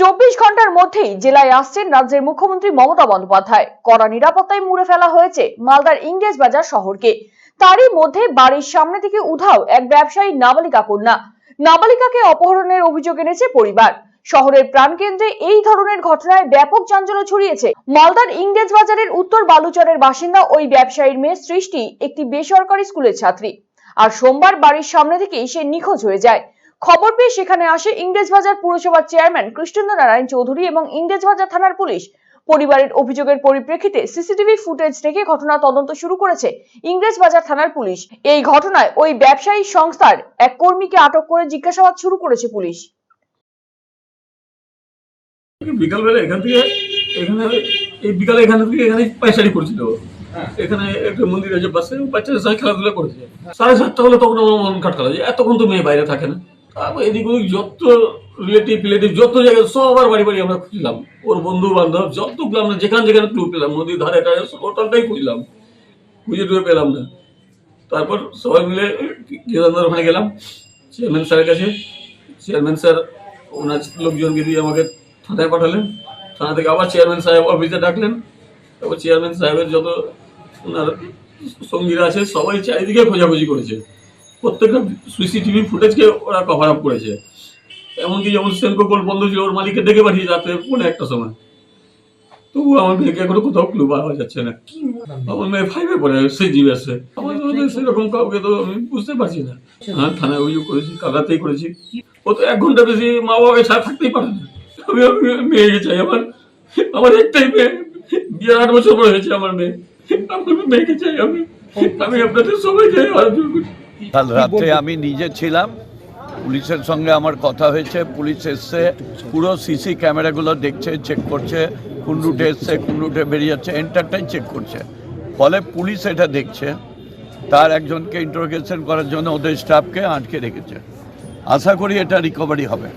চব্বিশ ঘণ্টার মধ্যেই জেলায় আসছেন রাজ্যের মুখ্যমন্ত্রী মমতা বন্দ্যোপাধ্যায়। কড়া নিরাপত্তায় মুড়ে ফেলা হয়েছে মালদার ইংরেজ বাজার শহরকে। তারই মধ্যে বাড়ির সামনে থেকে উধাও এক ব্যবসায়ী নাবালিকা কন্যা। নাবালিকাকে অপহরণের অভিযোগ এনেছে পরিবার। শহরের প্রাণকেন্দ্রে এই ধরনের ঘটনায় ব্যাপক চাঞ্চল্য ছড়িয়েছে। মালদার ইংরেজ বাজারের উত্তর বালুচরের বাসিন্দা ওই ব্যবসায়ীর মেয়ে সৃষ্টি একটি বেসরকারি স্কুলের ছাত্রী। আর সোমবার বাড়ির সামনে থেকেই সে নিখোঁজ হয়ে যায়। খবর পেয়ে সেখানে আসে ইংরেজবাজার পুরসভার চেয়ারম্যান কৃষ্ণেন্দ্র নারায়ণ চৌধুরী এবং ইংরেজবাজার থানার পুলিশ। পরিবারের অভিযোগের পরিপ্রেক্ষিতে সিসিটিভি ফুটেজ দেখে ঘটনা তদন্ত শুরু করেছে ইংরেজবাজার থানার পুলিশ। এই ঘটনায় ওই ব্যবসায়ী সংস্থার এক কর্মীকে আটক করে জিজ্ঞাসাবাদ শুরু করেছে পুলিশ। বিকালবেলা এখান থেকে এখানে এই বিকালে এখান থেকে এখানে পাইচারি করছিল এখানে একটা মন্দির আছে পাশে বাচ্চাদের সঙ্গে খেলাধুলা করেছে। সাড়ে সাতটা হলে তখন আমার মন খাটকা লাগে এতক্ষণ তো মেয়ে বাইরে থাকে না। তারপর এদিক ওদিক যত রিলেটিভ রিলেটিভ যত জায়গায় সবার বাড়ি বাড়ি আমরা খুঁজলাম। ওর বন্ধু বান্ধব যতগুলো আমরা যেখানে যেখানে ক্লু পেলাম, নদীর ধারে টারে টোটালটাই খুঁজলাম। খুঁজে টুয়ে পেলাম না। তারপর সবাই মিলে কেদারনাথ ওখানে গেলাম চেয়ারম্যান স্যারের কাছে। চেয়ারম্যান স্যার ওনার লোকজনকে দিয়ে আমাকে থানায় পাঠালেন। থানা থেকে আবার চেয়ারম্যান সাহেব অফিসে ডাকলেন। তারপর চেয়ারম্যান সাহেবের যত ওনার সঙ্গীরা আছে, সবাই চারিদিকে খোঁজাখুঁজি করেছে। প্রত্যেকটা সিসিটিভি ফুটেজকে ওরা কভার আপ করেছে। এমনকি যেমন সেনকো পোল বন্ধ ছিল, ওর মালিককে ডেকে পাঠিয়েছে রাত্রে পৌনে একটা সময়। তবু আমার মেয়েকে এখনও কোথাও ক্লু যাচ্ছে না। আমার মেয়ে ফাইভে পড়ে সে মধ্যে সেরকম কাউকে তো আমি বুঝতে পারছি না। হ্যাঁ থানায় অভিযোগ করেছি করেছি। ও তো এক ঘণ্টা বেশি মা বাবাকে ছাড়া থাকতেই পারে না। আমি মেয়েকে চাই, আমার আমার একটাই মেয়ে। বিয়ের আট বছর পরে হয়েছে আমার মেয়ে। আমার মেয়েকে চাই আমি। আমি আপনাদের সবাইকে আরও কাল রাতে আমি নিজে ছিলাম পুলিশের সঙ্গে আমার কথা হয়েছে পুলিশ এসছে পুরো সিসি ক্যামেরাগুলো দেখছে চেক করছে কোন রুটে এসছে কোন রুটে বেরিয়ে যাচ্ছে এন্টারটাই চেক করছে। ফলে পুলিশ এটা দেখছে তার একজনকে ইন্টারোগেশন করার জন্য ওদের স্টাফকে আটকে রেখেছে। আশা করি এটা রিকভারি হবে।